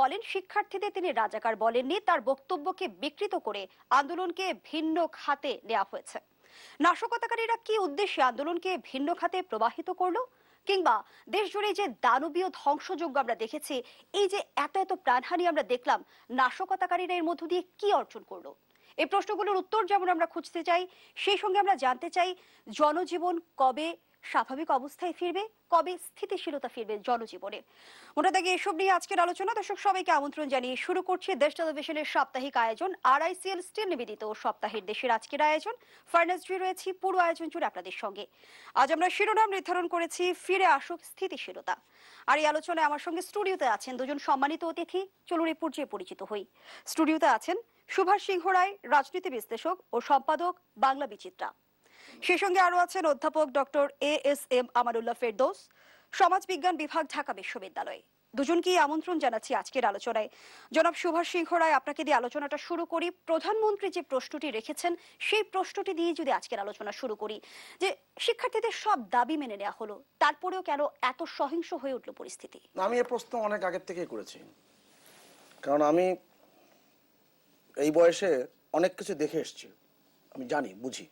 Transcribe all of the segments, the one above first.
বলেন, শিক্ষার্থীদের তিনি রাজাকার বলেননি, তার বক্তব্যকে বিকৃত করে আন্দোলনকে ভিন্ন খাতে নেওয়া হয়েছে। নাশকতাকারীরা কি উদ্দেশ্যে আন্দোলনকে ভিন্ন খাতে প্রবাহিত করল? কিংবা দেশ জুড়ে যে দানবীয় ধ্বংসযজ্ঞ আমরা দেখেছি, এই যে এত এত প্রাণহানি আমরা দেখলাম, নাশকতাকারীরা এর মধ্য দিয়ে কি অর্জন করল? এই প্রশ্নগুলোর উত্তর যেমন আমরা খুঁজতে চাই, সেই সঙ্গে আমরা জানতে চাই, জনজীবন কবে স্বাভাবিক অবস্থায় ফিরবে, কবে স্থিতিশীলতা ফিরবে জনজীবনে? ওটা থেকে এসব নিয়ে আজকের আলোচনা, দর্শক সবাইকে আমন্ত্রণ জানিয়ে শুরু করছি দেশ টেলিভিশনের সাপ্তাহিক আয়োজন, আরআইসিএল স্টিল নিবেদিত সপ্তাহের দেশের আজকের আয়োজন। ফার্নাস জুড়ে রয়েছি পুরো আয়োজন জুড়ে আপনাদের সঙ্গে। আজ আমরা শিরোনাম নির্ধারণ করেছি, ফিরে আসুক স্থিতিশীলতা। আর এই আলোচনায় আমার সঙ্গে স্টুডিওতে আছেন দুজন সম্মানিত অতিথি, চলুন এই পর্যায়ে পরিচিত হই। স্টুডিওতে আছেন সুভাষ সিংহ রায়, রাজনীতি বিশ্লেষক ও সম্পাদক বাংলা বিচিত্রা। সেই সঙ্গে আরও আছেন অধ্যাপক doctor A S M Amanullah Ferdous সমাজবিজ্ঞান বিভাগ, ঢাকা বিশ্ববিদ্যালয়। দুজনকেই আমন্ত্রণ জানাচ্ছি আজকের আলোচনায়। জনাব সুভাষ সিংহ রায়, আপনাকে দিয়ে আলোচনাটা শুরু করি। প্রধানমন্ত্রী যে প্রশ্নটি রেখেছেন, সেই প্রশ্নটি দিয়ে যদি আজকের আলোচনা শুরু করি, যে শিক্ষার্থীদের সব দাবি মেনে নেওয়া হলো, তারপরেও কেন এত সহিংস হয়ে উঠল পরিস্থিতি? আমি এ প্রশ্ন অনেক আগের থেকেই করেছি। কারণ আমি এই বয়সে অনেক কিছু দেখে এসেছি। আমি জানি, বুঝি।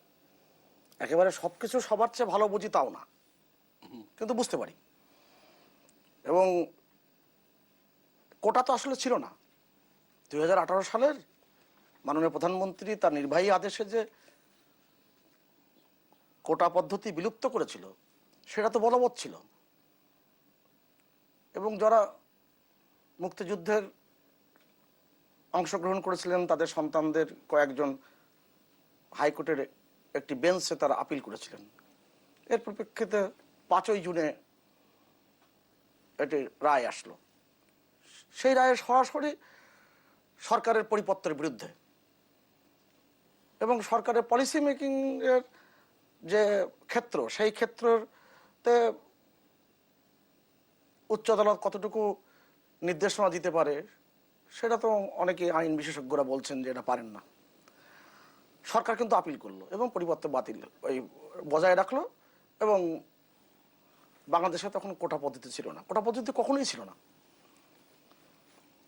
একেবারে সব কিছু সবার চেয়ে ভালো বুঝি তাও না। কিন্তু বুঝতে পারি। এবং কোটা তো আসলে ছিল না। দু হাজার আঠারো সালের মাননীয় প্রধানমন্ত্রী তার নির্বাহী আদেশে যে কোটা পদ্ধতি বিলুপ্ত করেছিল, সেটা তো বলবৎ ছিল। এবং যারা মুক্তিযুদ্ধের অংশগ্রহণ করেছিলেন, তাদের সন্তানদের কয়েকজন হাইকোর্টের একটি বেঞ্চে তারা আপিল করেছিলেন। এর পরিপ্রেক্ষিতে পাঁচই জুনে এটি রায় আসলো। সেই রায়ে সরাসরি সরকারের পরিপত্রের বিরুদ্ধে এবং সরকারের পলিসি মেকিং এর যে ক্ষেত্র, সেই ক্ষেত্রতে উচ্চ আদালত কতটুকু নির্দেশনা দিতে পারে, সেটা তো অনেকে আইন বিশেষজ্ঞরা বলছেন যে এটা পারেন না। সরকার কিন্তু আপিল করল এবং পরিবর্তে বাতিল, ওই বজায় রাখল এবং বাংলাদেশে তখন কোটা পদ্ধতি ছিল না। কোটা পদ্ধতি কখনোই ছিল না।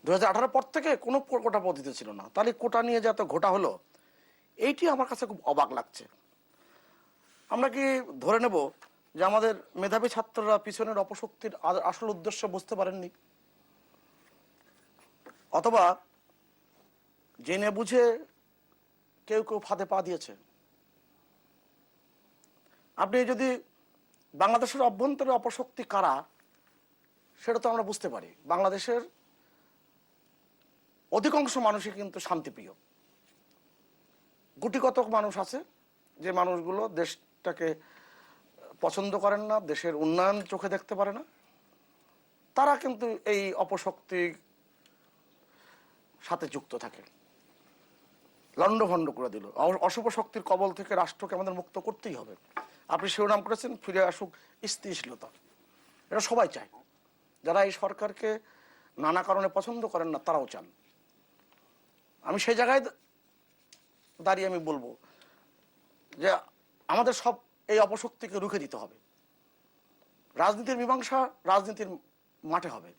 দু হাজার পর থেকে কোনো কোটা পদ্ধতি ছিল না। তাহলে কোটা নিয়ে যত ঘোটা হলো, এইটি আমার কাছে খুব অবাক লাগছে। আমরা কি ধরে নেব যে আমাদের মেধাবী ছাত্ররা পিছনের অপশক্তির আসল উদ্দেশ্য বুঝতে পারেননি? অথবা জেনে বুঝে কেউ কেউ ফাঁদে পা দিয়েছে। আপনি যদি বাংলাদেশের অভ্যন্তরে অপশক্তি কারা, সেটা তো আমরা বুঝতে পারি। বাংলাদেশের অধিকাংশ মানুষই কিন্তু শান্তিপ্রিয়। গুটি কতক মানুষ আছে, যে মানুষগুলো দেশটাকে পছন্দ করেন না, দেশের উন্নয়ন চোখে দেখতে পারে না। তারা কিন্তু এই অপশক্তির সাথে যুক্ত থাকে। লণ্ডভণ্ড করে দিল। অশুভ শক্তির কবল থেকে রাষ্ট্রকে আমাদের মুক্ত করতেই হবে। আপনি শিরোনাম করেছেন, ফিরে আসুক স্থিতিশীলতা। এটা সবাই চায়। যারা এই সরকারকে নানা কারণে পছন্দ করেন না, তারাও চান। আমি সেই জায়গায় দাঁড়িয়ে আমি বলব যে আমাদের সব এই অপশক্তিকে রুখে দিতে হবে। রাজনীতির মীমাংসা রাজনীতির মাঠে হবে।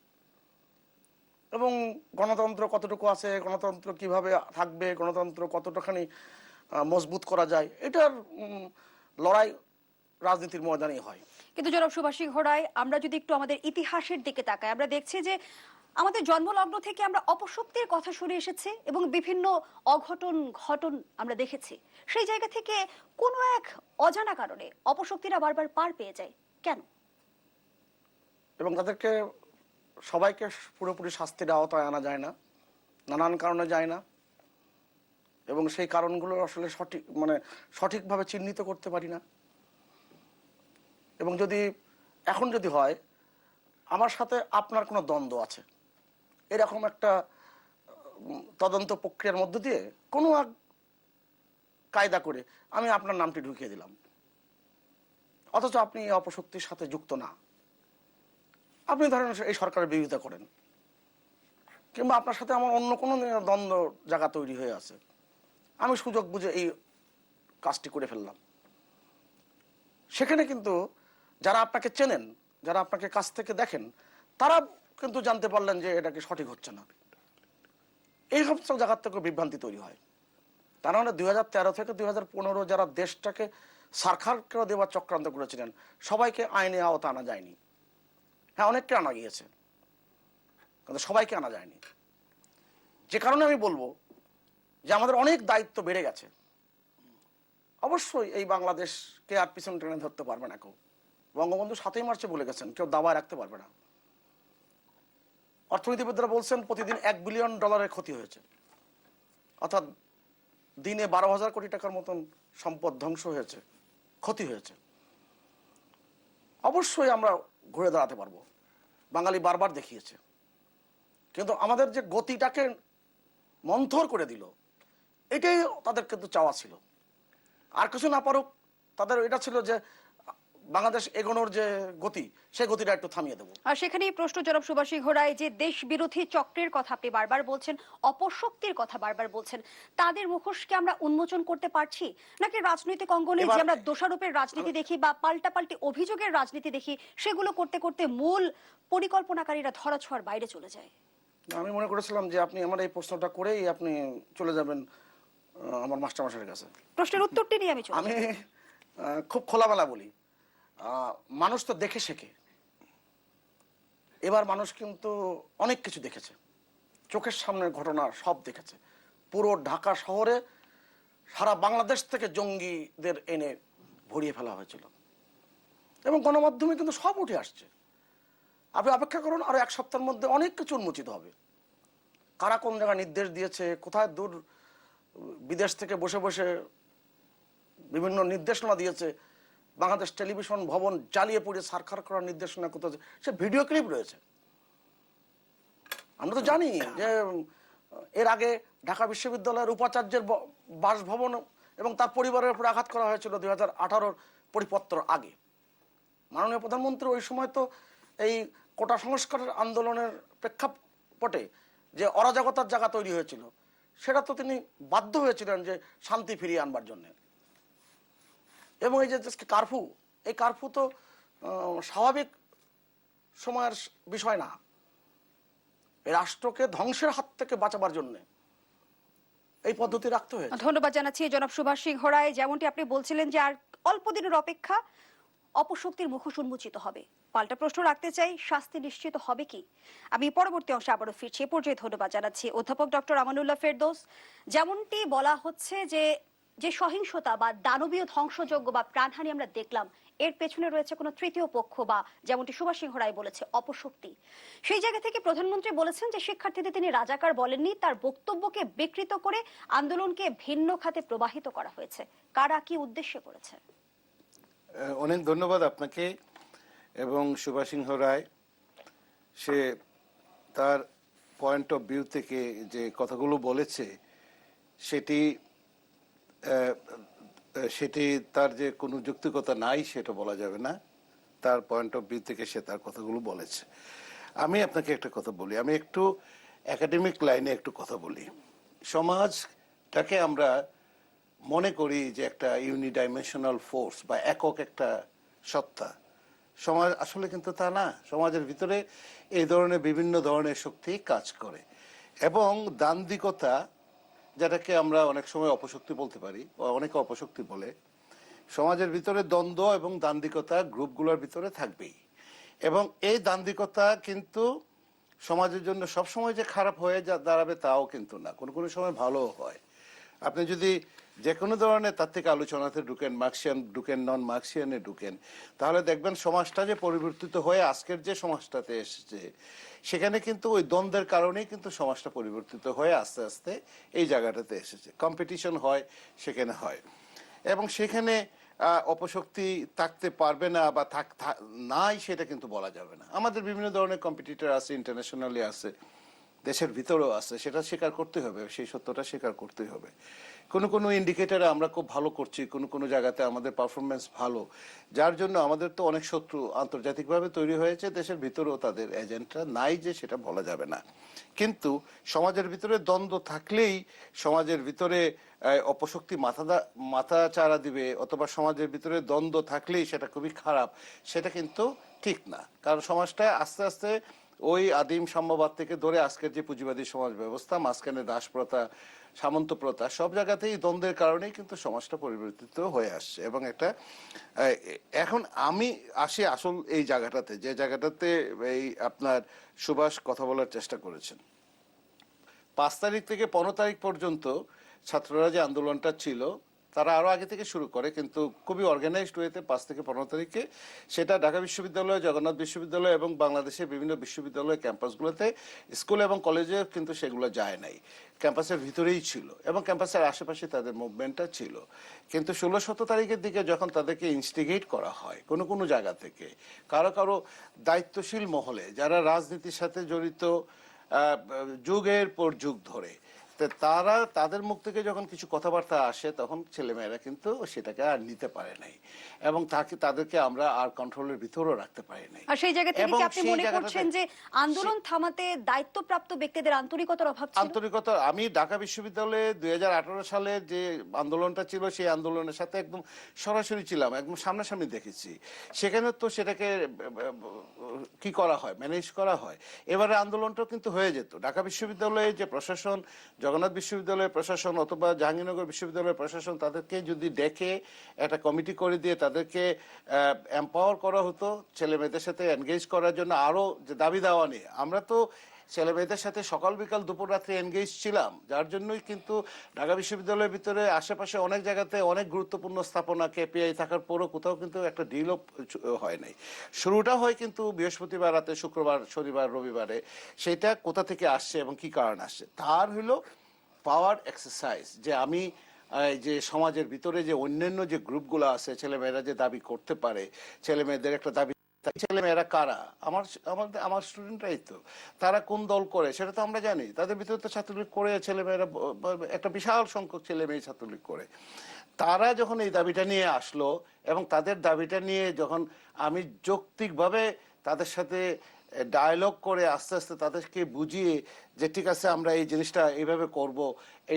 এবং গণতন্ত্র কতটুকু আছে গণতন্ত্র কীভাবে থাকবে গণতন্ত্র কতটাখানি মজবুত করা যায় এটার লড়াই রাজনীতির ময়দানেই হয়। কিন্তু জনাব সুভাষ রায় আমরা যদি একটু আমাদের ইতিহাসের দিকে তাকাই আমরা দেখছি যে আমাদের জন্মলগ্ন থেকে আমরা অপশক্তির কথা শুনে এসেছি এবং বিভিন্ন অঘটন ঘটন আমরা দেখেছি। সেই জায়গা থেকে কোনো এক অজানা কারণে অপশক্তিরা বারবার পার পেয়ে যায়। কেন? এবং তাদেরকে সবাইকে পুরোপুরি শাস্তির আওতায় আনা যায় না, নানান কারণে যায় না। এবং সেই কারণগুলো আসলে সঠিক মানে সঠিকভাবে চিহ্নিত করতে পারি না। এবং যদি, এখন যদি হয়, আমার সাথে আপনার কোনো দ্বন্দ্ব আছে? এরকম একটা, তদন্ত প্রক্রিয়ার মধ্য দিয়ে কোনো এক কায়দা করে আমি আপনার নামটি ঢুকিয়ে দিলাম। অথচ আপনি অপশক্তির সাথে যুক্ত না। আপনি ধরেন এই সরকারের বিরোধিতা করেন। কিংবা আপনার সাথে আমার অন্য কোনো দ্বন্দ্ব জায়গা তৈরি হয়ে আছে। আমি সুযোগ বুঝে এই কাজটি করে ফেললাম। সেখানে কিন্তু যারা আপনাকে চেনেন, যারা আপনাকে কাছ থেকে দেখেন, তারা কিন্তু জানতে পারলেন যে এটা কি সঠিক হচ্ছে না। এই সমস্ত জায়গার থেকে বিভ্রান্তি তৈরি হয়। তার মানে দুই হাজার তেরো থেকে দুই হাজার পনেরো যারা দেশটাকে সারখার করে দেওয়ার চক্রান্ত করেছিলেন, সবাইকে আইনে আওতা আনা যায়নি। হ্যাঁ অনেককে আনা গিয়েছে। কিন্তু সবাইকে আনা যায়নি। যে কারণে আমি বলব যে আমাদের অনেক দায়িত্ব বেড়ে গেছে। অবশ্যই এই বাংলাদেশকে আর পিছন টেনে ধরতে পারবে না কেউ। বঙ্গবন্ধু সাতই মার্চে বলে গেছেন, কেউ দাবায় রাখতে পারবে না। অর্থনীতিবিদরা বলছেন প্রতিদিন এক বিলিয়ন ডলারের ক্ষতি হয়েছে। অর্থাৎ দিনে বারো হাজার কোটি টাকার মতন সম্পদ ধ্বংস হয়েছে, ক্ষতি হয়েছে। অবশ্যই আমরা ঘুরে দাঁড়াতে পারব। বাঙালি বারবার দেখিয়েছে। কিন্তু আমাদের যে গতিটাকে মন্থর করে দিল, এটাই তাদের কিন্তু চাওয়া ছিল। আর কিছু না পারুক, তাদের এটা ছিল যে বাংলাদেশ এগোনোর যে গতি সেই গতিটা একটু থামিয়ে দেবো। আর সেখানেই প্রশ্ন জনাব সুভাষী ঘোড়ায় যে দেশ বিরোধী চক্রের কথা আপনি বারবার বলছেন অপশক্তির কথা বারবার বলছেন তাদের মুখোশকে আমরা উন্মোচন করতে পারছি? নাকি রাজনৈতিক অঙ্গনে যে আমরা দোষারোপের রাজনীতি দেখি বা পাল্টা পাল্টাপাল্টি অভিযোগের রাজনীতি দেখি সেগুলো করতে করতে মূল পরিকল্পনাকারীরা ধরাছোঁয়ার বাইরে চলে যায়। আমি মনে করেছিলাম যে আপনি আমার এই প্রশ্নটা করেই আপনি চলে যাবেন আমার মাস্টারমশাইয়ের কাছে। প্রশ্নের উত্তরটি নিয়ে আমি আমি খুব খোলামেলা বলি মানুষ তো দেখে শেখে। এবার মানুষ কিন্তু অনেক কিছু দেখেছে। চোখের সামনের ঘটনা সব দেখেছে। পুরো ঢাকা শহরে সারা বাংলাদেশ থেকে জঙ্গিদের এনে ভরিয়ে ফেলা হয়েছিল। এবং গণমাধ্যমে কিন্তু সব উঠে আসছে। আপনি অপেক্ষা করুন, আরও এক সপ্তাহের মধ্যে অনেক কিছু উন্মোচিত হবে। কারা কোন জায়গায় নির্দেশ দিয়েছে, কোথায় দূর বিদেশ থেকে বসে বসে বিভিন্ন নির্দেশনা দিয়েছে বাংলাদেশ টেলিভিশন ভবন জ্বালিয়ে পুড়ে সারখার করার নির্দেশনা কোথাও সে ভিডিও ক্লিপ রয়েছে। আমরা তো জানি যে, এর আগে ঢাকা বিশ্ববিদ্যালয়ের উপাচার্যের বাসভবন এবং তার পরিবারের উপর আঘাত করা হয়েছিল দুই হাজার আঠারোর পরিপত্র আগে। মাননীয় প্রধানমন্ত্রী ওই সময় তো এই কোটা সংস্কারের আন্দোলনের প্রেক্ষাপটে যে অরাজকতার জায়গা তৈরি হয়েছিল, সেটা তো তিনি বাধ্য হয়েছিলেন যে শান্তি ফিরিয়ে আনবার জন্য। এবং এই যে কারফু, এই কারফু তো স্বাভাবিক সময়ের বিষয় না। রাষ্ট্রকে ধ্বংসের হাত থেকে বাঁচাবার জন্য এই পদ্ধতি রাখতে হয়েছে। ধন্যবাদ জানাচ্ছি জনাব সুভাষ সিংহ রায় যেমনটি আপনি বলছিলেন যে আর অল্প দিনের অপেক্ষা অপশক্তির মুখোশ উন্মোচিত হবে। পাল্টা প্রশ্ন রাখতে চাই, শাস্তি নিশ্চিত হবে কি? আমি পরবর্তী অংশে আবারও ফিরছি। এ পর্যায়ে ধন্যবাদ জানাচ্ছি অধ্যাপক ডক্টর আমানুল্লাহ ফেরদৌস। যেমনটি বলা হচ্ছে যে যে সহিংসতা বা দানবীয় ধ্বংসযজ্ঞ বা প্রাণহানি আমরা দেখলাম, এর পেছনে রয়েছে কোনো তৃতীয় পক্ষ বা যেমনটি সুভাষ সিংহ রায় বলেছে, অপশক্তি। সেই জায়গা থেকে প্রধানমন্ত্রী বলেছেন যে শিক্ষার্থীদের তিনি রাজাকার বলেননি, তার বক্তব্যকে বিকৃত করে আন্দোলনকে ভিন্ন খাতে প্রবাহিত করা হয়েছে। কারা কি উদ্দেশ্যে করেছে? অনেক ধন্যবাদ আপনাকে এবং সুভাষ সিংহ রায়। সে তার পয়েন্ট অফ ভিউ থেকে যে কথাগুলো বলেছে, সেটি সেটি তার যে কোনো যুক্তিকতা নাই, সেটা বলা যাবে না। তার পয়েন্ট অফ ভিউ থেকে সে তার কথাগুলো বলেছে। আমি আপনাকে একটা কথা বলি। আমি একটু একাডেমিক লাইনে একটু কথা বলি। সমাজটাকে আমরা মনে করি যে একটা ইউনিডাইমেনশনাল ফোর্স বা একক একটা সত্তা। সমাজ আসলে কিন্তু তা না। সমাজের ভিতরে এই ধরনের বিভিন্ন ধরনের শক্তি কাজ করে। এবং দান্দিকতা যেটাকে আমরা অনেক সময় অপশক্তি বলতে পারি অনেকে অপশক্তি বলে, সমাজের ভিতরে দ্বন্দ্ব এবং দান্দিকতা গ্রুপগুলোর ভিতরে থাকবেই। এবং এই দান্দিকতা কিন্তু সমাজের জন্য সবসময় যে খারাপ হয়ে যা, দাঁড়াবে তাও কিন্তু না। কোনো কোনো সময় ভালো হয়। আপনি যদি যে কোনো ধরনের তার থেকে আলোচনাতে ঢুকেন, মার্কসিয়ান ঢুকেন নন মার্কসিয়ানে ঢুকেন, তাহলে দেখবেন সমাজটা যে পরিবর্তিত হয়ে আজকের যে সমাজটাতে এসেছে, সেখানে কিন্তু ওই দ্বন্দ্বের কারণেই কিন্তু সমাজটা পরিবর্তিত হয়ে আস্তে আস্তে এই জায়গাটাতে এসেছে। কম্পিটিশন হয়, সেখানে হয়। এবং সেখানে অপশক্তি থাকতে পারবে না বা থাক নাই সেটা কিন্তু বলা যাবে না। আমাদের বিভিন্ন ধরনের কম্পিটিটর আছে ইন্টারন্যাশনালি আছে। দেশের ভিতরেও আছে, সেটা স্বীকার করতে হবে, সেই সত্যটা স্বীকার করতে হবে। কোনো কোনো ইন্ডিকেটরে আমরা খুব ভালো করছি, কোনো কোনো জায়গাতে আমাদের পারফরমেন্স ভালো, যার জন্য আমাদের তো অনেক শত্রু আন্তর্জাতিকভাবে তৈরি হয়েছে, দেশের ভিতরেও তাদের এজেন্টরা নাই যে সেটা বলা যাবে না। কিন্তু সমাজের ভিতরে দ্বন্দ্ব থাকলেই সমাজের ভিতরে অপশক্তি মাথা মাথা চারা দিবে, অথবা সমাজের ভিতরে দ্বন্দ্ব থাকলেই সেটা খুবই খারাপ, সেটা কিন্তু ঠিক না। কারণ সমাজটা আস্তে আস্তে ওই আদিম সাম্যবাদ থেকে ধরে আজকের যে পুঁজিবাদী সমাজ ব্যবস্থা মাঝখানে দাসপ্রথা সামন্ত প্রথা সব জায়গাতেই দ্বন্দ্বের কারণেই কিন্তু সমাজটা পরিবর্তিত হয়ে আসছে এবং একটা এখন আমি আসি আসল এই জায়গাটাতে, যে জায়গাটাতে এই আপনার সুভাষ কথা বলার চেষ্টা করেছেন। পাঁচ তারিখ থেকে পনেরো তারিখ পর্যন্ত ছাত্ররা যে আন্দোলনটা ছিল তারা আরও আগে থেকে শুরু করে, কিন্তু খুবই অর্গানাইজড ওয়েতে পাঁচ থেকে পনেরো তারিখে সেটা ঢাকা বিশ্ববিদ্যালয়, জগন্নাথ বিশ্ববিদ্যালয় এবং বাংলাদেশের বিভিন্ন বিশ্ববিদ্যালয় ক্যাম্পাসগুলোতে স্কুল এবং কলেজে কিন্তু সেগুলো যায় নাই। ক্যাম্পাসের ভিতরেই ছিল এবং ক্যাম্পাসের আশেপাশে তাদের মুভমেন্টটা ছিল। কিন্তু ষোলো সতেরো তারিখের দিকে যখন তাদেরকে ইনস্টিগেট করা হয় কোনো কোনো জায়গা থেকে, কারও কারও দায়িত্বশীল মহলে, যারা রাজনীতির সাথে জড়িত যুগের পর যুগ ধরে তো তারা তাদের মুখ থেকে যখন কিছু কথাবার্তা আসে তখন ছেলেমেয়েরা কিন্তু সেটাকে আর নিতে পারে নাই। এবং তাকে তাদেরকে আমরা আর কন্ট্রোলের ভিতরেও রাখতে পারি নাই। আর সেই জায়গা থেকে কি আপনি মনে করছেন যে আন্দোলন থামাতে দায়িত্বপ্রাপ্ত ব্যক্তিদের আন্তরিকতার অভাব ছিল? আন্তরিকতা আমি ঢাকা বিশ্ববিদ্যালয়ে দুই সালে যে আন্দোলনটা ছিল সেই আন্দোলনের সাথে একদম সরাসরি ছিলাম একদম সামনাসামনি দেখেছি। সেখানে তো সেটাকে কি করা হয় ম্যানেজ করা হয়। এবারে আন্দোলনটাও কিন্তু হয়ে যেত। ঢাকা বিশ্ববিদ্যালয়ে যে প্রশাসন জগন্নাথ বিশ্ববিদ্যালয়ের প্রশাসন অথবা জাহাঙ্গীরনগর বিশ্ববিদ্যালয়ের প্রশাসন তাদেরকে যদি ডেকে একটা কমিটি করে দিয়ে তাদেরকে এম্পাওয়ার করা হতো ছেলে মেয়েদের সাথে এনগেজ করার জন্য আরও যে দাবি দেওয়া নিয়ে। আমরা তো ছেলে মেয়েদের সাথে সকাল বিকাল দুপুর রাত্রে এনগেজ ছিলাম, যার জন্যই কিন্তু ঢাকা বিশ্ববিদ্যালয়ের ভিতরে আশেপাশে অনেক জায়গাতে অনেক গুরুত্বপূর্ণ স্থাপনা কেপিআই থাকার পরও কোথাও কিন্তু একটা ডিলও হয় নাই। শুরুটা হয় কিন্তু বৃহস্পতিবার রাতে, শুক্রবার, শনিবার, রবিবারে। সেটা কোথা থেকে আসছে এবং কি কারণ আসছে? তার হলো পাওয়ার এক্সারসাইজ যে আমি যে সমাজের ভিতরে যে অন্যান্য যে গ্রুপগুলো আছে, ছেলেমেয়েরা যে দাবি করতে পারে ছেলে মেয়েদের একটা দাবি ছেলে মেয়েরা কারা? আমার আমাদের আমার স্টুডেন্টরাই তো। তারা কোন দল করে, সেটা তো আমরা জানি। তাদের ভিতরে তো ছাত্রলীগ করে ছেলে মেয়েরা একটা বিশাল সংখ্যক ছেলে মেয়ে ছাত্রলীগ করে। তারা যখন এই দাবিটা নিয়ে আসলো, এবং তাদের দাবিটা নিয়ে যখন আমি যৌক্তিকভাবে তাদের সাথে ডায়লগ করে আস্তে আস্তে তাদেরকে বুঝিয়ে যে ঠিক আছে, আমরা এই জিনিসটা এইভাবে করব,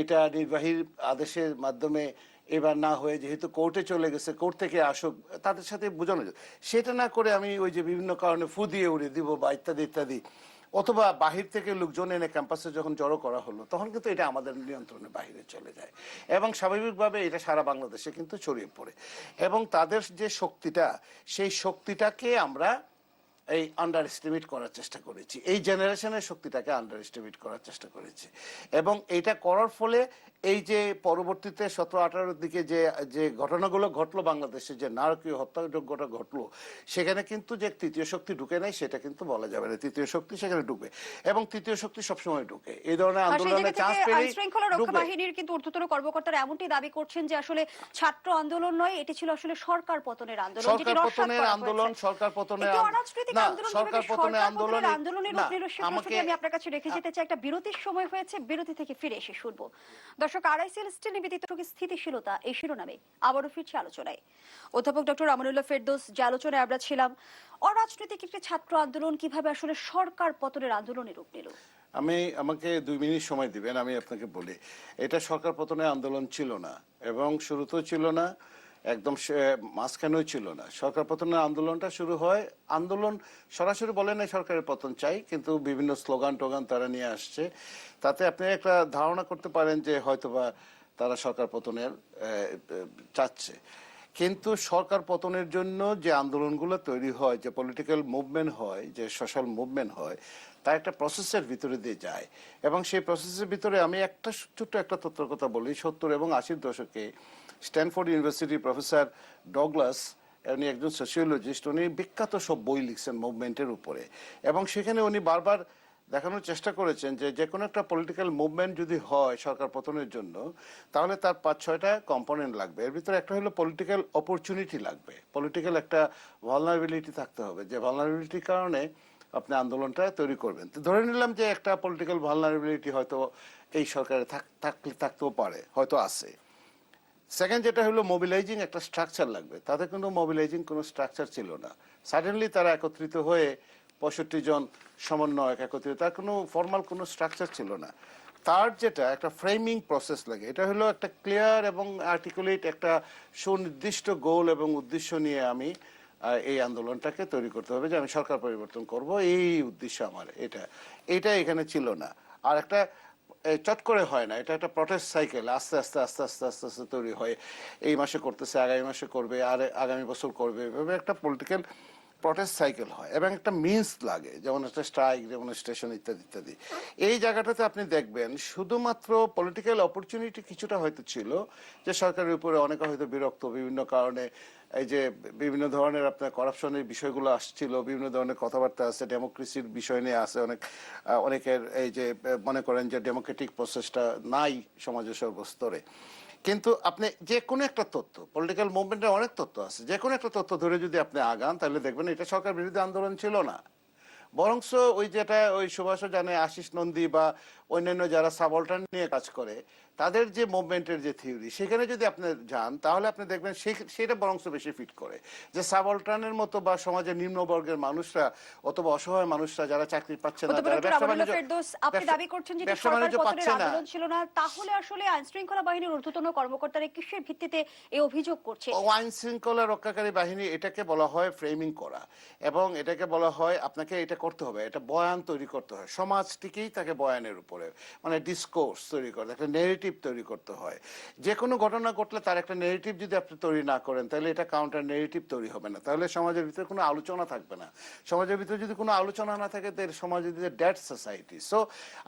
এটা নির্বাহীর আদেশের মাধ্যমে এবার না হয়ে যেহেতু কোর্টে চলে গেছে কোর্ট থেকে আসুক, তাদের সাথে বোঝানো যায়। সেটা না করে আমি ওই যে বিভিন্ন কারণে ফু দিয়ে উড়ে দিব বা ইত্যাদি ইত্যাদি। অথবা বাহির থেকে লোকজন এনে ক্যাম্পাসে যখন জড়ো করা হলো, তখন কিন্তু এটা আমাদের নিয়ন্ত্রণের বাইরে চলে যায়। এবং স্বাভাবিকভাবে এটা সারা বাংলাদেশে কিন্তু ছড়িয়ে পড়ে। এবং তাদের যে শক্তিটা, সেই শক্তিটাকে আমরা এই আন্ডার এস্টিমেট করার চেষ্টা করেছি। এই জেনারেশনের শক্তিটাকে আন্ডার এস্টিমেট করার চেষ্টা করেছি। এবং এটা করার ফলে এই যে পরবর্তীতে সতেরো আঠারোর দিকে যে যে ঘটনাগুলো ঘটলো বাংলাদেশে যে নারকীয় হত্যাযজ্ঞটা ঘটলো সেখানে কিন্তু যে তৃতীয় শক্তি ঢুকে নাই সেটা কিন্তু বলা যাবে না। তৃতীয় শক্তি সেখানে ঢুকবে এবং তৃতীয় শক্তি সবসময় ঢুকে। এই ধরনের আন্দোলনে চান্স পেলেই শৃঙ্খলা রক্ষা বাহিনীর কিন্তু ঊর্ধ্বতন কর্মকর্তারা এমনটি দাবি করছেন যে আসলে ছাত্র আন্দোলন নয় এটি ছিল আসলে সরকার পতনের আন্দোলন সরকার পতনের আন্দোলন সরকার পতনের না, সরকার পতনের আন্দোলনে আন্দোলনের রূপ নিল আমি আপনার কাছে রেখে যেতে চাই একটা বিরতির সময় হয়েছে বিরতি থেকে ফিরে এসে শুনব। দর্শক আরআইসিএল স্টিল নিবেদিত স্থিতিশীলতা এই শিরোনামে আবারও ফিরছে আলোচনায়। অধ্যাপক ডক্টর আমানুল্লাহ ফেরদৌস, যে আলোচনায় আমরা ছিলাম, অরাজনৈতিক একটি ছাত্র আন্দোলন কীভাবে আসলে সরকার পতনের আন্দোলনে রূপ নিল? আমি আমাকে দুই মিনিট সময় দিবেন, আমি আপনাকে বলি। এটা সরকার পতনের আন্দোলন ছিল না এবং শুরুতেও ছিল না। একদম মাঝখানেও ছিল না। সরকার পতনের আন্দোলনটা শুরু হয়, আন্দোলন সরাসরি বলে না সরকারের পতন চাই, কিন্তু বিভিন্ন স্লোগান টোগান তারা নিয়ে আসছে। তাতে আপনি একটা ধারণা করতে পারেন যে হয়তোবা তারা সরকার পতনের চাচ্ছে। কিন্তু সরকার পতনের জন্য যে আন্দোলনগুলো তৈরি হয়, যে পলিটিক্যাল মুভমেন্ট হয়, যে সোশ্যাল মুভমেন্ট হয়, তা একটা প্রসেসের ভিতরে দিয়ে যায়। এবং সেই প্রসেসের ভিতরে আমি একটা ছোট্ট একটা তথ্যের কথা বলি, সত্তর এবং আশির দশকে স্ট্যানফোর্ড ইউনিভার্সিটি প্রফেসর ডগলাস উনি একজন সোশিওলজিস্ট উনি বিখ্যাত সব বই লিখছেন মুভমেন্টের উপরে। এবং সেখানে উনি বারবার দেখানোর চেষ্টা করেছেন যে যে কোনো একটা পলিটিক্যাল মুভমেন্ট যদি হয় সরকার পতনের জন্য, তাহলে তার পাঁচ, ছয়টা কম্পোনেন্ট লাগবে। এর ভিতরে একটা হলো পলিটিক্যাল অপরচুনিটি লাগবে। পলিটিক্যাল একটা ভালনারেবিলিটি থাকতে হবে। যে ভালনারেবিলিটির কারণে আপনি আন্দোলনটা তৈরি করবেন। তো ধরে নিলাম যে একটা পলিটিক্যাল ভালনারেবিলিটি হয়তো এই সরকারে থাক- থাকলে থাকতেও পারে, হয়তো আছে। সেকেন্ড যেটা হলো মোবিলাইজিং একটা স্ট্রাকচার লাগবে। তাদের কোনো মোবিলাইজিং কোনো স্ট্রাকচার ছিল না। সাডেনলি তারা একত্রিত হয়ে পঁয়ষট্টি জন সমন্বয়ক একত্রিত, তার কোনো ফর্মাল কোনো স্ট্রাকচার ছিল না। তার যেটা, একটা ফ্রেমিং প্রসেস লাগে। এটা হলো একটা ক্লিয়ার এবং আর্টিকুলেট একটা সুনির্দিষ্ট গোল এবং উদ্দেশ্য নিয়ে আমি এই আন্দোলনটাকে তৈরি করতে হবে যে আমি সরকার পরিবর্তন করব। এই উদ্দেশ্য আমার, এটা। এটা এখানে ছিল না। আর একটা চট করে হয় না। এটা একটা প্রটেস্ট সাইকেল আস্তে আস্তে আস্তে আস্তে আস্তে আস্তে তৈরি হয়। এই মাসে করতেছে, আগামী মাসে করবে, আর, আগামী বছর করবে। এভাবে একটা পলিটিক্যাল প্রটেস্ট সাইকেল হয় এবং একটা মিন্স লাগে, যেমন একটা স্ট্রাইক যেমন স্টেশন ইত্যাদি ইত্যাদি। এই জায়গাটাতে আপনি দেখবেন শুধুমাত্র পলিটিক্যাল অপরচুনিটি কিছুটা হয়তো ছিল, যে সরকারের উপরে অনেকে হয়তো বিরক্ত, বিভিন্ন কারণে এই যে বিভিন্ন ধরনের আপনার করাপশনের বিষয়গুলো আসছিল, বিভিন্ন ধরনের কথাবার্তা আছে ডেমোক্রেসির বিষয় নিয়ে আছে অনেক অনেকের এই যে মনে করেন যে ডেমোক্রেটিক প্রসেসটা নাই সমাজের সর্বস্তরে। কিন্তু আপনি যে কোনো একটা তথ্য পলিটিক্যাল মুভমেন্টের অনেক তথ্য আছে, যে কোনো একটা তথ্য ধরে যদি আপনি আগান, তাহলে দেখবেন এটা সরকার বিরোধী আন্দোলন ছিল না। বরংস ওই যেটা ওই সুভাষ জানে আশিস নন্দী বা অন্যান্য যারা সাবল্টান নিয়ে কাজ করে তাদের যে মুভমেন্টের যে থিওরি সেখানে যদি আপনি যান তাহলে আপনি দেখবেন সেটা বরংস বেশি ফিট করে। যে সাবল্টানের মতো বা সমাজের নিম্নবর্গের মানুষরা অথবা অসহায় মানুষরা যারা চাকরি পাচ্ছে না যারা ব্যবসা আপনি দাবি করছেন যে ব্যবসা সরকার বাণিজ্য পাচ্ছে না। ছিল না তাহলে আসলে আইন শৃঙ্খলা বাহিনীর ঊর্ধ্বতন কর্মকর্তারা কিসের ভিত্তিতে এই অভিযোগ করছে? আইন শৃঙ্খলা রক্ষাকারী বাহিনী এটাকে বলা হয় ফ্রেমিং করা। এবং এটাকে বলা হয় আপনাকে এটা করতে হবে এটা বয়ান তৈরি করতে হয়। সমাজটিকেই তাকে বয়ানের উপরে মানে ডিসকোর্স তৈরি করতে একটা নেগেটিভ তৈরি করতে হয়। যে কোনো ঘটনা ঘটলে তার একটা নেগেটিভ যদি আপনি তৈরি না করেন তাহলে এটা কাউন্টার নেগেটিভ তৈরি হবে না। তাহলে সমাজের ভিতরে কোনো আলোচনা থাকবে না। সমাজের ভিতরে যদি কোনো আলোচনা না থাকে তাহলে সমাজ যদি ডেড সোসাইটি সো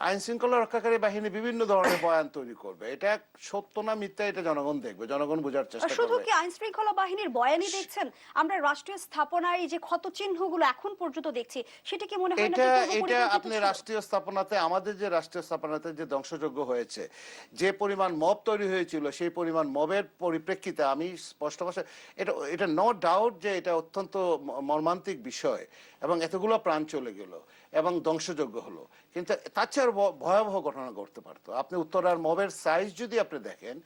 আইন শৃঙ্খলা রক্ষাকারী বাহিনী বিভিন্ন ধরনের বয়ান তৈরি করবে। এটা সত্য না মিথ্যা এটা জনগণ দেখবে। জনগণ বোঝার চেষ্টা করবে শুধু কি আইন শৃঙ্খলা বাহিনীর বয়ানই দেখছেন? আমরা রাষ্ট্রীয় স্থাপনায় যে ক্ষত চিহ্নগুলো এখন পর্যন্ত দেখছি সেটা কি মনে হয় না এটা এটা আপনি? রাষ্ট্রীয় স্থাপনাতে আমাদের যে রাষ্ট্রীয় স্থাপনাতে যে ধ্বংসযোগ্য হয়েছে, যে পরিমাণ মব তৈরি হয়েছিল, সেই পরিমাণ মবের পরিপ্রেক্ষিতে আমি স্পষ্ট ভাষায়, এটা এটা নো ডাউট যে এটা অত্যন্ত মর্মান্তিক বিষয়। এবং এতগুলো প্রাণ চলে গেল এবং ধ্বংসযোগ্য হলো। কিন্তু তার চেয়ে ভয়াবহ ঘটনা ঘটতে পারতো। আপনি উত্তরার মবের সাইজ যদি আপনি দেখেন,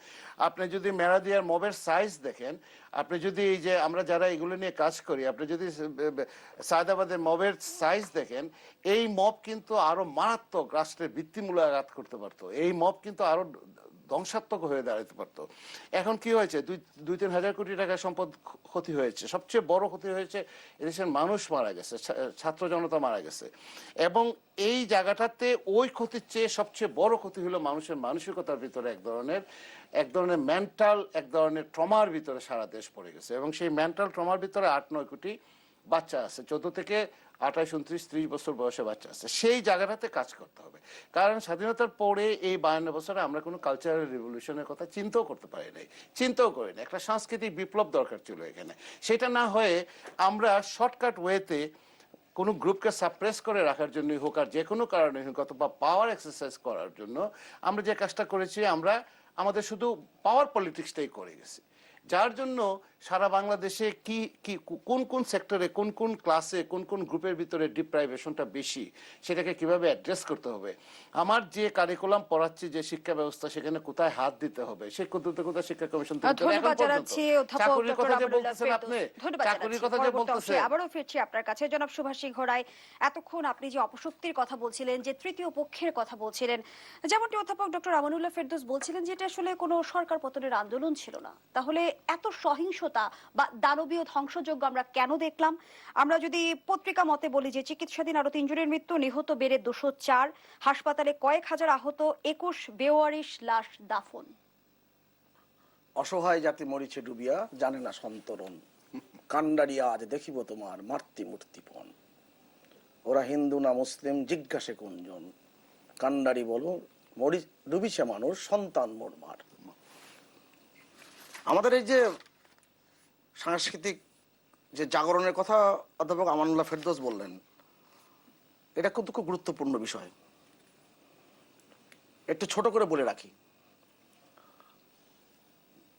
আপনি যদি মেরাদিয়ার মবের সাইজ দেখেন, আপনি যদি এই যে আমরা যারা এগুলো নিয়ে কাজ করি, আপনি যদি সায়দাবাদের মবের সাইজ দেখেন, এই মব কিন্তু আরও মারাত্মক রাষ্ট্রের ভিত্তিমূলক আঘাত করতে পারতো। এই মব কিন্তু আরও ধ্বংসাত্মক হয়ে দাঁড়াতে পারতো। এখন কি হয়েছে? দুই দুই, তিন হাজার কোটি টাকার সম্পদ ক্ষতি হয়েছে। সবচেয়ে বড় ক্ষতি হয়েছে এদেশের মানুষ মারা গেছে ছাত্র জনতা মারা গেছে। এবং এই জায়গাটাতে ওই ক্ষতির চেয়ে সবচেয়ে বড় ক্ষতি হলো মানুষের মানসিকতার ভিতরে এক ধরনের এক ধরনের মেন্টাল এক ধরনের ট্রমার ভিতরে সারা দেশ পড়ে গেছে। এবং সেই মেন্টাল ট্রমার ভিতরে আট, নয় কোটি বাচ্চা আছে। চোদ্দ থেকে আঠাশ, উনত্রিশ, ত্রিশ বছর বয়সে বাচ্চা আছে। সেই জায়গাটাতে কাজ করতে হবে। কারণ স্বাধীনতার পরে এই বায়ান্ন বছরে আমরা কোনো কালচারাল রিভলিউশনের কথা চিন্তাও করতে পারি নাই। চিন্তাও করি না একটা সাংস্কৃতিক বিপ্লব দরকার ছিল এখানে। সেটা না হয়ে আমরা শর্টকাট ওয়েতে কোনো গ্রুপকে সাপ্রেস করে রাখার জন্যই হোক আর যে কোনো কারণে হোক, অথবা পাওয়ার এক্সারসাইজ করার জন্য আমরা যে কাজটা করেছি, আমরা আমাদের শুধু পাওয়ার পলিটিক্সটাই করে গেছি। যার জন্য সারা বাংলাদেশে কি কি কোন কোন সেক্টরে কোন কোন ক্লাসে কোন কোন গ্রুপের ভিতরে ডিপ্রাইভেশনটা বেশি সেটাকে কীভাবে অ্যাড্রেস করতে হবে? আমার যে কারিকুলাম পড়াচ্ছি যে শিক্ষা ব্যবস্থা সেখানে কোথায় হাত দিতে হবে? সে কোথায় কোথায় শিক্ষা কমিশন চাকরির কথা যে বলতেছেন আপনি চাকরির কথা যে বলতেছেন। আবারও ফিরছি আপনার কাছে। জনাব সুভাষ রায় এতক্ষণ আপনি যে অপশক্তির কথা বলছিলেন যে তৃতীয় পক্ষের কথা বলছিলেন যেমনটি অধ্যাপক ডক্টর আমানুল্লাহ ফেরদৌস বলছিলেন যে এটা আসলে কোনো সরকার পতনের আন্দোলন ছিল না। তাহলে এত সহিংসতা বা দানবীয় ধ্বংসযজ্ঞ আমরা কেন দেখলাম? আমরা যদি পত্রিকা মতে বলি যে চিকিৎসাধীন আরও তিনজনের মৃত্যু, নিহত বেড়ে দুশো চার, হাসপাতালে কয়েক হাজার আহত, একুশ বেওয়ারিশ লাশ দাফন। অসহায় জাতি মরিছে ডুবিয়া, জানে না সন্তরণ। কান্ডারিয়া আজ দেখিব তোমার মাতৃ মূর্তিপণ ওরা হিন্দু না মুসলিম, জিজ্ঞাসে কোনজন কান্ডারি বলো, মরি, ডুবিছে মানুষ, সন্তান মোরমার আমাদের এই যে সাংস্কৃতিক যে জাগরণের কথা অধ্যাপক আমানুল্লাহ ফেরদোস বললেন, এটা কিন্তু খুব গুরুত্বপূর্ণ বিষয়। একটু ছোট করে বলে রাখি।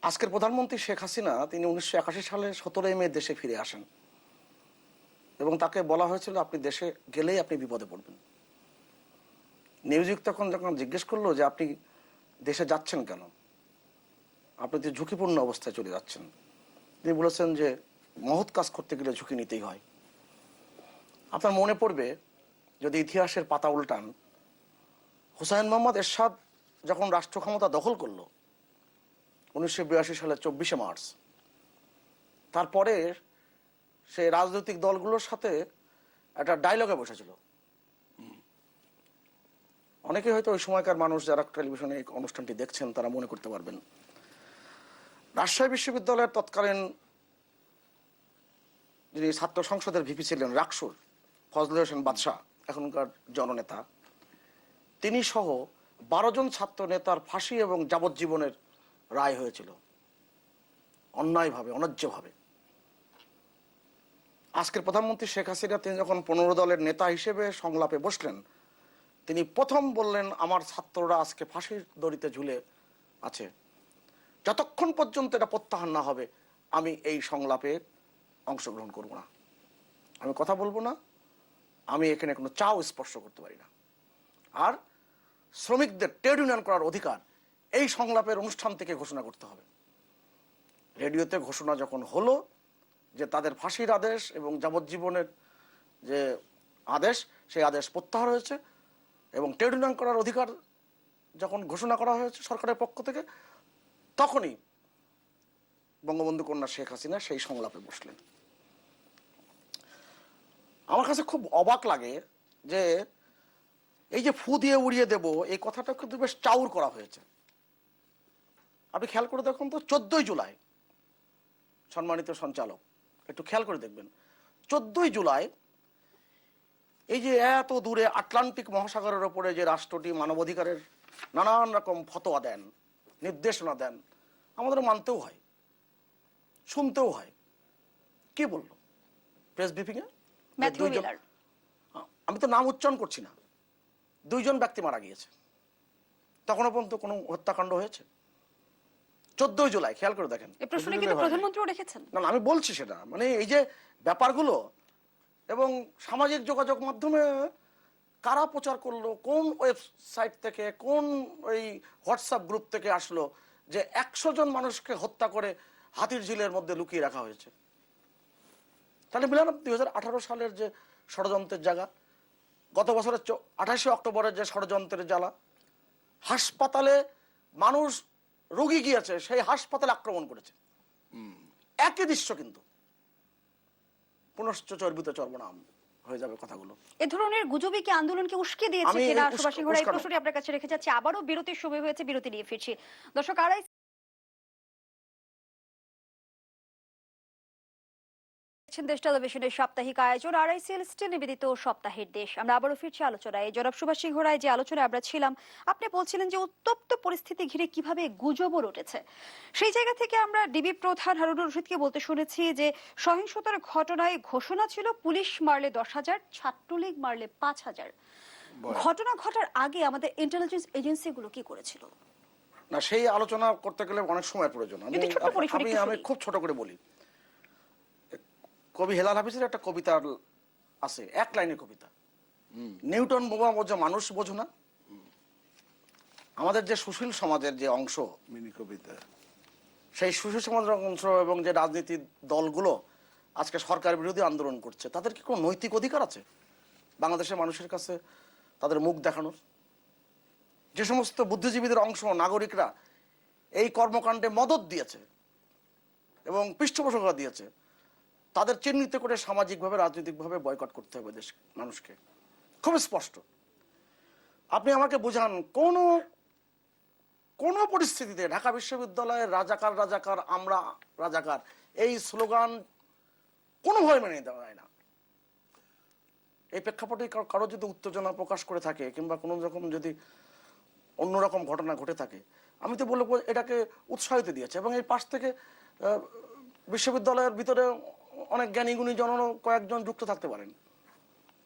আজকের প্রধানমন্ত্রী শেখ হাসিনা, তিনি উনিশশো একাশি সালে সতেরোই মে দেশে ফিরে আসেন এবং তাকে বলা হয়েছিল, আপনি দেশে গেলেই আপনি বিপদে পড়বেন। নিউজিক তখন যখন জিজ্ঞেস করল যে, আপনি দেশে যাচ্ছেন কেন? আপনি তো ঝুঁকিপূর্ণ অবস্থায় চলে যাচ্ছেন। তিনি বলেছেন যে, মহৎ কাজ করতে গেলে ঝুঁকি নিতেই হয়। আপনার মনে পড়বে, যদি ইতিহাসের পাতা উল্টান, হুসাইন মোহাম্মদ এরশাদ যখন রাষ্ট্র ক্ষমতা দখল করল, উনিশশো বিরাশি সালের চব্বিশে মার্চ, তারপরে সেই রাজনৈতিক দলগুলোর সাথে একটা ডায়লগে বসেছিল। অনেকে হয়তো ওই সময়কার মানুষ যারা টেলিভিশনে অনুষ্ঠানটি দেখছেন, তারা মনে করতে পারবেন। রাজশাহী বিশ্ববিদ্যালয়ের তৎকালীন যিনি ছাত্র সংসদের ভিপি ছিলেন, রাকসুর ফজল হোসেন বাদশাহ, এখনকার জননেতা, তিনি সহ বারো জন ছাত্র নেতার ফাঁসি এবং যাবজ্জীবনের রায় হয়েছিল। অন্যায়ভাবে, অন্যায্যভাবে। আজকের প্রধানমন্ত্রী শেখ হাসিনা, তিনি যখন পনেরো দলের নেতা হিসেবে সংলাপে বসলেন, তিনি প্রথম বললেন, আমার ছাত্ররা আজকে ফাঁসির দড়িতে ঝুলে আছে। যতক্ষণ পর্যন্ত এটা প্রত্যাহার না হবে, আমি এই সংলাপে অংশগ্রহণ করব না। আমি কথা বলব না, আমি এখানে কোনো চাও স্পর্শ করতে পারি না। আর শ্রমিকদের ট্রেড ইউনিয়ন করার অধিকার এই সংলাপের অনুষ্ঠান থেকে ঘোষণা করতে হবে। রেডিওতে ঘোষণা যখন হলো যে তাদের ফাঁসির আদেশ এবং যাবজ্জীবনের যে আদেশ, সেই আদেশ প্রত্যাহার হয়েছে এবং ট্রেড ইউনিয়ন করার অধিকার যখন ঘোষণা করা হয়েছে সরকারের পক্ষ থেকে তখনই বঙ্গবন্ধু কন্যা শেখ হাসিনা সেই সংলাপে বসলেন। আমার কাছে খুব অবাক লাগে যে এই যে ফু দিয়ে উড়িয়ে দেব, এই কথাটা কিন্তু বেশ চাউর করা হয়েছে। আপনি খেয়াল করে দেখুন তো, চোদ্দই জুলাই, সম্মানিত সঞ্চালক, একটু খেয়াল করে দেখবেন। চোদ্দই জুলাই, এই যে এত দূরে আটলান্টিক মহাসাগরের ওপরে যে রাষ্ট্রটি মানবাধিকারের নানান রকম ফতোয়া দেন নির্দেশনা দেন। আমাদের মানতেও হয় শুনতেও হয়। কি বলল? প্রেস ব্রিফিংয়ে ম্যাথিউ আমি তো নাম উচ্চারণ করছি না। দুইজন ব্যক্তি মারা গিয়েছে। তখনও পর্যন্ত কোনো হত্যাকাণ্ড হয়েছে? চোদ্দই জুলাই খেয়াল করে দেখেন। না, আমি বলছি সেটা। মানে এই যে ব্যাপারগুলো এবং সামাজিক যোগাযোগ মাধ্যমে কারা প্রচার করল? কোন ওয়েবসাইট থেকে কোন ওই হোয়াটসঅ্যাপ গ্রুপ থেকে আসলো যে একশো জন মানুষকে হত্যা করে হাতির ঝিলের মধ্যে লুকিয়ে রাখা হয়েছে? তাহলে মিলাম দুই সালের যে ষড়যন্ত্রের জায়গা গত বছরের আঠাশে অক্টোবরের যে ষড়যন্ত্রের জ্বালা হাসপাতালে মানুষ রোগী গিয়েছে সেই হাসপাতালে আক্রমণ করেছে। একই দৃশ্য কিন্তু। পুনশ্চ চর্বিত চর্বনাম হয়ে যাবে কথাগুলো। এ ধরনের গুজবে কি আন্দোলনকে উস্কে দিয়েছে কিনা সুভাষী ঘোড়া এই প্রশ্নটি আপনার কাছে রেখে যাচ্ছে। আবারও বিরতির সময় হয়েছে বিরতি নিয়ে ফিরছি। দর্শক আড়াই দেখছেন দেশ টেলিভিশনের সাপ্তাহিক আয়োজন আরআইসিএল স্টিল নিবেদিত সপ্তাহের দেশ। আমরা আবারও ফিরছি আলোচনায়। জনাব সুভাষ সিংহ রায় যে আলোচনায় আমরা ছিলাম আপনি বলছিলেন যে উত্তপ্ত পরিস্থিতি ঘিরে কীভাবে গুজবও উঠেছে সেই জায়গা থেকে আমরা ডিবি প্রধান হারুনুর রশিদকে বলতে শুনেছি যে সহিংসতার ঘটনায় ঘোষণা ছিল পুলিশ মারলে দশ হাজার ছাত্রলীগ মারলে পাঁচ হাজার। ঘটনা ঘটার আগে আমাদের ইন্টেলিজেন্স এজেন্সিগুলো কি করেছিল? না সেই আলোচনা করতে গেলে অনেক সময় প্রয়োজন। আমি। খুব ছোট করে বলি। কবি হেলাল হাফিজের একটা কবিতা আছে এক লাইনের কবিতা। নিউটন বোমা বোঝা মানুষ বোঝো না। আমাদের যে সুশীল সমাজের যে অংশ মিনি কবিতা। সেই সুশীল সমাজের অংশ এবং যে রাজনীতির দলগুলো আজকে সরকার বিরোধী আন্দোলন করছে তাদের কি কোনো নৈতিক অধিকার আছে? বাংলাদেশের মানুষের কাছে তাদের মুখ দেখানোর। যে সমস্ত বুদ্ধিজীবীদের অংশ নাগরিকরা এই কর্মকাণ্ডে মদত দিয়েছে এবং পৃষ্ঠপোষকতা দিয়েছে তাদের চিহ্নিত করে সামাজিকভাবে, রাজনৈতিকভাবে বয়কট করতে হবে দেশ, মানুষকে। খুব স্পষ্ট। আপনি আমাকে বুঝান, কোন কোন পরিস্থিতিতে ঢাকা বিশ্ববিদ্যালয়ের রাজাকার রাজাকার, আমরা রাজাকার, এই স্লোগান কোনোভাবে মেনে দেওয়া যায় না। এই প্রেক্ষাপটে কারও যদি উত্তেজনা প্রকাশ করে থাকে, কিংবা কোনো রকম যদি অন্যরকম ঘটনা ঘটে থাকে, আমি তো বলব এটাকে উৎসাহিত দিয়েছে। এবং এই পাশ থেকে বিশ্ববিদ্যালয়ের ভিতরে অনেক জ্ঞানী গুণী জন কয়েকজন যুক্ত থাকতে পারেন।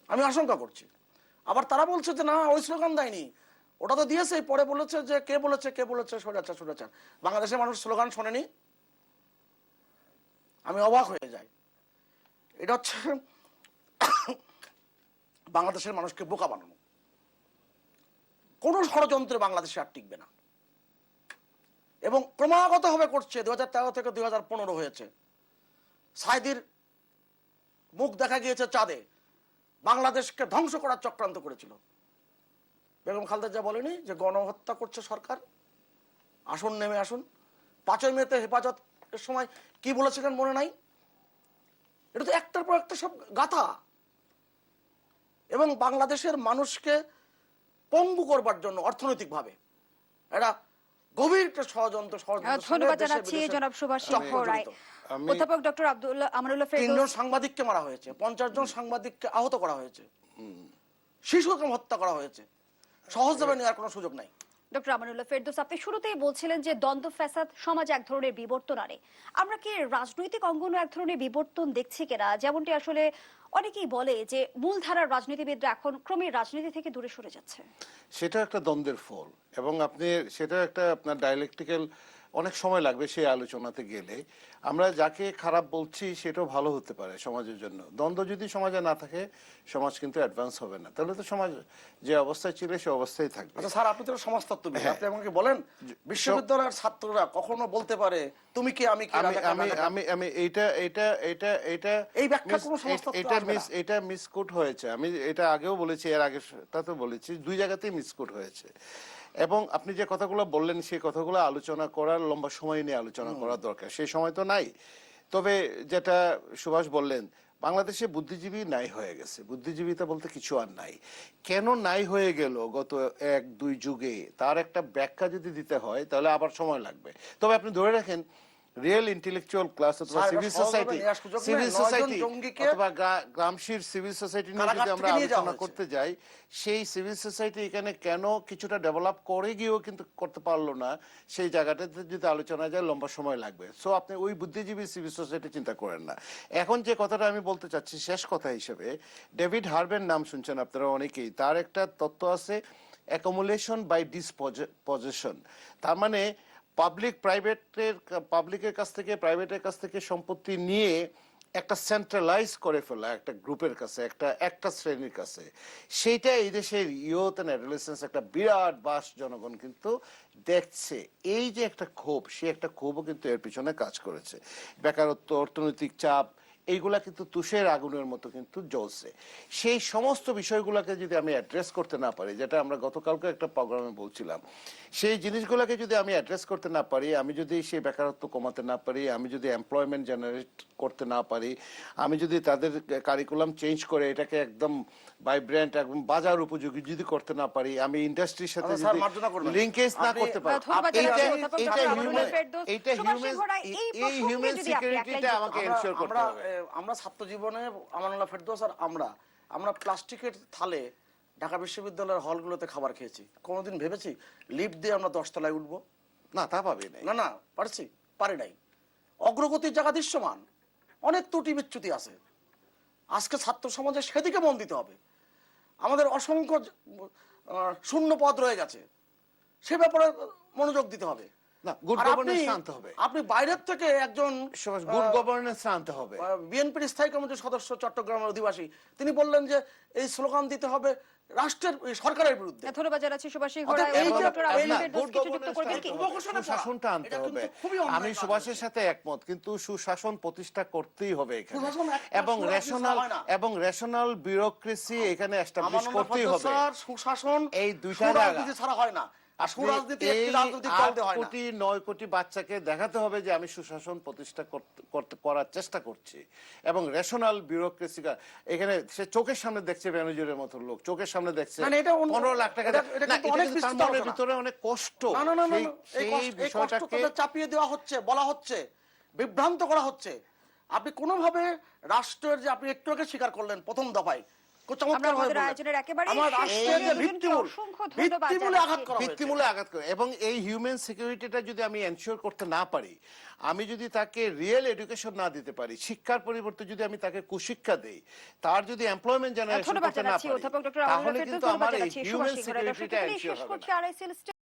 আমি আশঙ্কা করছি। আবার তারা বলছে যে, না, ওই স্লোগান দেয়নি। ওটা তো দিয়েছে, পরে বলেছে যে, কে বলেছে কে বলেছে সরেছে সরেছে বাংলাদেশের মানুষ স্লোগান শোনেনি। আমি অবাক হয়ে যাই। এটা হচ্ছে বাংলাদেশের মানুষকে বোকা বানানো। কোন ষড়যন্ত্রে বাংলাদেশে আর টিকবে না। এবং ক্রমাগত ভাবে করছে, দুই হাজার তেরো থেকে দুই হাজার পনেরো হয়েছে। সাইদির মুখ দেখা গিয়েছে চাঁদে। বাংলাদেশকে ধ্বংস করার চক্রান্ত করেছিল। বেগম খালেদা যা বলেনি যে গণহত্যা করছে সরকার। আসুন নেমে আসুন। পাঁচই মেতে হেফাজত এর সময় কি বলেছিলেন মনে নাই? এটা তো একটার পর একটা সব গাথা। এবং বাংলাদেশের মানুষকে পঙ্গু করবার জন্য অর্থনৈতিকভাবে। এটা গভীর একটা ষড়যন্ত্র ষড়যন্ত্র ধন্যবাদ জানাচ্ছি জনাব সুভাষ সিংহ রায় অধ্যাপক ডক্টর আব্দুল্লাহ আমানুল্লাহ তিনজন সাংবাদিককে মারা হয়েছে পঞ্চাশ জন সাংবাদিককে আহত করা হয়েছে শিশুকে হত্যা করা হয়েছে। সহজভাবে নেওয়ার কোনো সুযোগ নাই। ডক্টর আমানুল্লাহ ফেরদৌস আপনি শুরুতেই বলছিলেন যে দ্বন্দ্ব ফ্যাসাদ সমাজে এক ধরনের বিবর্তন আনে। আমরা কি রাজনৈতিক অঙ্গনে এক ধরনের বিবর্তন দেখছি কিনা? যেমনটি আসলে অনেকেই বলে যে মূলধারার রাজনীতিবিদরা এখন ক্রমে রাজনীতি থেকে দূরে সরে যাচ্ছে। সেটা একটা দ্বন্দ্বের ফল এবং আপনি সেটা একটা আপনার ডায়ালেকটিক্যাল অনেক সময় লাগবে সেই আলোচনাতে গেলে। আমরা যাকে খারাপ বলছি সেটাও ভালো হতে পারে সমাজের জন্য। দ্বন্দ্ব যদি সমাজে না থাকে সমাজ কিন্তু অ্যাডভান্স হবে না। তাহলে তো সমাজ যে অবস্থায় ছিল সে অবস্থায় থাকবে। আচ্ছা স্যার আপনি তো সমাজতত্ত্ববিদ। হ্যাঁ। আপনি আমাকে বলেন বিশ্ববিদ্যালয়ের ছাত্ররা কখনো বলতে পারে তুমি কি আমি কি আমি আমি আমি এইটা এটা এটা এটা এই ব্যাখ্যা কোনো এটা মিস এটা মিসকোট হয়েছে। আমি এটা আগেও বলেছি এর আগে তাতে বলেছি। দুই জায়গাতেই মিসকোট হয়েছে। এবং আপনি যে কথাগুলো বললেন সেই কথাগুলো আলোচনা করার লম্বা সময় নিয়ে আলোচনা করা দরকার। সেই সময় তো নাই। তবে যেটা সুভাষ বললেন বাংলাদেশে বুদ্ধিজীবী নাই হয়ে গেছে। বুদ্ধিজীবিতা বলতে কিছু আর নাই। কেন নাই হয়ে গেল গত এক দুই যুগে? তার একটা ব্যাখ্যা যদি দিতে হয় তাহলে আবার সময় লাগবে। তবে আপনি ধরে রাখেন রিয়েল ইন্টেলেকচুয়াল ক্লাস অথবা সিভিল সোসাইটি। সিভিল সোসাইটি অথবা গ্রা- গ্রামশির সিভিল সোসাইটি নিয়ে যদি আমরা আলোচনা করতে যাই সেই সিভিল সোসাইটি এখানে কেন কিছুটা ডেভেলপ করে গিয়েও কিন্তু করতে পারল না সেই জায়গাটাতে যদি আলোচনা যায় লম্বা সময় লাগবে। সো আপনি ওই বুদ্ধিজীবী সিভিল সোসাইটি চিন্তা করেন না। এখন যে কথাটা আমি বলতে চাচ্ছি শেষ কথা হিসেবে ডেভিড হার্বের নাম শুনছেন আপনারা অনেকেই তার একটা তত্ত্ব আছে অ্যাকোমুলেশন বাই ডিসপজেশন তার মানে পাবলিক প্রাইভেটের পাবলিকের কাছ থেকে প্রাইভেটের কাছ থেকে সম্পত্তি নিয়ে একটা সেন্ট্রালাইজ করে ফেলা, একটা গ্রুপের কাছে, একটা একটা শ্রেণির কাছে। সেইটা এই দেশের ইয়ুথ অ্যান্ড অ্যাডোলেসেন্স একটা বিরাট বাস জনগণ কিন্তু দেখছে। এই যে একটা ক্ষোভ, সে একটা ক্ষোভও কিন্তু এর পিছনে কাজ করেছে। বেকারত্ব, অর্থনৈতিক চাপ এইগুলা কিন্তু তুষের আগুনের মতো কিন্তু জ্বলছে। সেই সমস্ত বিষয়গুলোকে যদি আমি অ্যাড্রেস করতে না পারি, যেটা আমরা গতকালকে একটা প্রোগ্রামে বলছিলাম, সেই জিনিসগুলোকে যদি আমি অ্যাড্রেস করতে না পারি, আমি যদি সেই বেকারত্ব কমাতে না পারি, আমি যদি এমপ্লয়মেন্ট জেনারেট করতে না পারি, আমি যদি তাদের কারিকুলাম চেঞ্জ করে এটাকে একদম ভাইব্রেন্ট একদম বাজার উপযোগী যদি করতে না পারি আমি ইন্ডাস্ট্রির সাথে আচ্ছা, যদি না করতে পারি। এইটা হিউম্যান এই হিউম্যান সিকিউরিটিটা আমাকে করতে আমরা হবে। আমরা ছাত্র জীবনে আমানুল্লাহ ফেরদৌস আর আমরা আমরা প্লাস্টিকের থালে ঢাকা বিশ্ববিদ্যালয়ের হলগুলোতে খাবার খেয়েছি। কোনোদিন ভেবেছি লিফট দিয়ে আমরা দশতলায় উঠবো? না তা পাবি না না না পারছি পারি নাই। অগ্রগতির জায়গা দৃশ্যমান। অনেক ত্রুটি বিচ্যুতি আছে। আজকে ছাত্র সমাজে সেদিকে মন দিতে হবে। আমাদের অসংখ্য শূন্য পদ রয়ে গেছে। সে ব্যাপারে মনোযোগ দিতে হবে। না, গুড গভর্নেন্স আনতে হবে। আপনি বাইরের থেকে একজন গুড গভর্নেন্স আনতে হবে। বিএনপির স্থায়ী কমিটির সদস্য চট্টগ্রামের অধিবাসী। তিনি বললেন যে এই স্লোগান দিতে হবে রাষ্ট্রের সরকারের বিরুদ্ধে। ধন্যবাদ জানাচ্ছি সুভাষ। সুশাসনটা আনতে হবে। আমি সুভাষের সাথে একমত কিন্তু সুশাসন প্রতিষ্ঠা করতেই হবে এখানে। এবং রেশনাল এবং রেশনাল বিউরোক্রেসি এখানে এস্টাবলিশ করতেই হবে। সুশাসন এই দুইটা ছাড়া হয় না। আর আপনি একটি রাজনৈতিক দল হয় কোটি নয় কোটি বাচ্চাকে দেখাতে হবে যে আমি সুশাসন প্রতিষ্ঠা করতে- করতে করার চেষ্টা করছি। এবং রেশনাল বিউরোক্রেসি এখানে সে চোখের সামনে দেখছে ব্যানার্জির মতো লোক চোখের সামনে দেখছে না, না, এটা অন্য- পনেরো লাখ টাকা এটা- এটা না, কিন্তু এটা অনেক কিন্তু তার বিস্তৃত মনের আলোচনা। ভিতরে অনেক কষ্ট। না না না না, সেই- না, এই সেই কষ্ট- এই কষ্ট বিষয়টাকে চাপিয়ে দেওয়া হচ্ছে বলা হচ্ছে বিভ্রান্ত করা হচ্ছে আপনি কোনোভাবে রাষ্ট্রের যে আপনি একটু আগে স্বীকার করলেন প্রথম দফায় এবং এই হিউম্যান সিকিউরিটিটা যদি আমি এনশিওর করতে না পারি আমি যদি তাকে রিয়েল এডুকেশন না দিতে পারি শিক্ষার পরিবর্তে যদি আমি তাকে কুশিক্ষা দেই তার যদি এমপ্লয়মেন্ট জেনারেশন করতে না পারি তাহলে কিন্তু আমার এই হিউম্যান সিকিউরিটিটা এনশিওর হবে